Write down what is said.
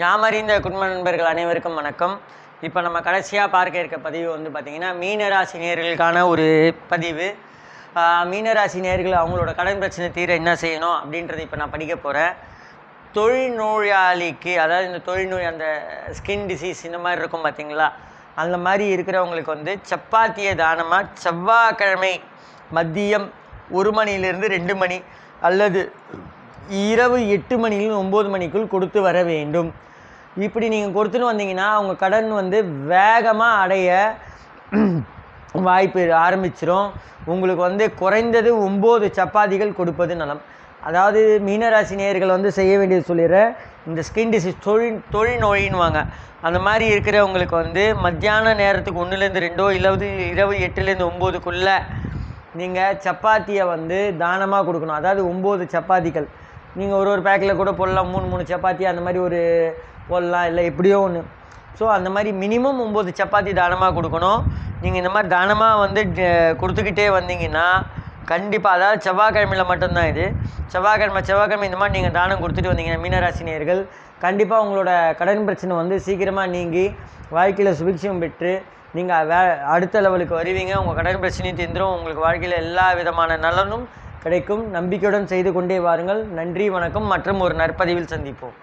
யாமறிந்த குடும்ப நண்பர்கள் அனைவருக்கும் வணக்கம். இப்போ நம்ம கடைசியாக பார்க்க இருக்க பதிவு வந்து பார்த்திங்கன்னா மீனராசி நேர்களுக்கான ஒரு பதிவு. மீனராசி நேர்கள் அவங்களோட கடன் பிரச்சனை தீர என்ன செய்யணும் அப்படின்றத இப்போ நான் படிக்க போகிறேன் தொழில்நோயாளிக்கு அதாவது இந்த தொழில்நோய் அந்த ஸ்கின் டிசீஸ் இந்த மாதிரி இருக்கும் பார்த்தீங்களா அந்த மாதிரி இருக்கிறவங்களுக்கு வந்து சப்பாத்தியை தானமாக செவ்வாய்க்கிழமை மதியம் ஒரு மணியிலிருந்து ரெண்டு மணி அல்லது இரவு எட்டு மணியிலிருந்து ஒம்பது மணிக்குள் கொடுத்து வர வேண்டும். இப்படி நீங்கள் கொடுத்துன்னு வந்தீங்கன்னா உங்கள் கடன் வந்து வேகமாக அடைய வாய்ப்பு ஆரம்பிச்சிரும். உங்களுக்கு வந்து குறைந்தது ஒம்பது சப்பாத்திகள் கொடுப்பது நலம். அதாவது மீனராசி நேயர்கள் வந்து செய்ய வேண்டியது சொல்லிடுறேன் இந்த ஸ்கின் டிசீஸ் தொழில் தொழில்நோயின்வாங்க அந்த மாதிரி இருக்கிறவங்களுக்கு வந்து மத்தியான நேரத்துக்கு ஒன்றுலேருந்து ரெண்டோ இல்லாவது இரவு எட்டுலேருந்து ஒம்போதுக்குள்ளே நீங்கள் சப்பாத்தியை வந்து தானமாக கொடுக்கணும். அதாவது ஒம்பது சப்பாத்திகள். நீங்கள் ஒரு ஒரு பேக்கில் கூட போடலாம். மூணு மூணு சப்பாத்தி அந்த மாதிரி ஒரு போடலாம் இல்லை எப்படியோ ஒன்று ஸோ அந்த மாதிரி மினிமம் ஒம்பது சப்பாத்தி தானமாக கொடுக்கணும். நீங்கள் இந்த மாதிரி தானமாக வந்து கொடுத்துக்கிட்டே வந்தீங்கன்னா கண்டிப்பாக அதாவது செவ்வாய்க்கிழமையில் மட்டும்தான் இது. செவ்வாய்க்கிழமை செவ்வாய்க்கிழமை இந்த மாதிரி நீங்கள் தானம் கொடுத்துட்டு வந்தீங்கன்னா மீனராசினியர்கள் கண்டிப்பாக உங்களோட கடன் பிரச்சனை வந்து சீக்கிரமாக நீங்கி வாழ்க்கையில் சுபிக்ஷம் பெற்று நீங்கள் வே அடுத்த லெவலுக்கு வருவீங்க. உங்கள் கடன் பிரச்சனையும் தீர்ந்துரும். உங்களுக்கு வாழ்க்கையில் எல்லா விதமான நலனும் கிடைக்கும். நம்பிக்கையுடன் செய்து கொண்டே வாருங்கள். நன்றி வணக்கம். மற்றும் ஒரு நற்பதிவில் சந்திப்போம்.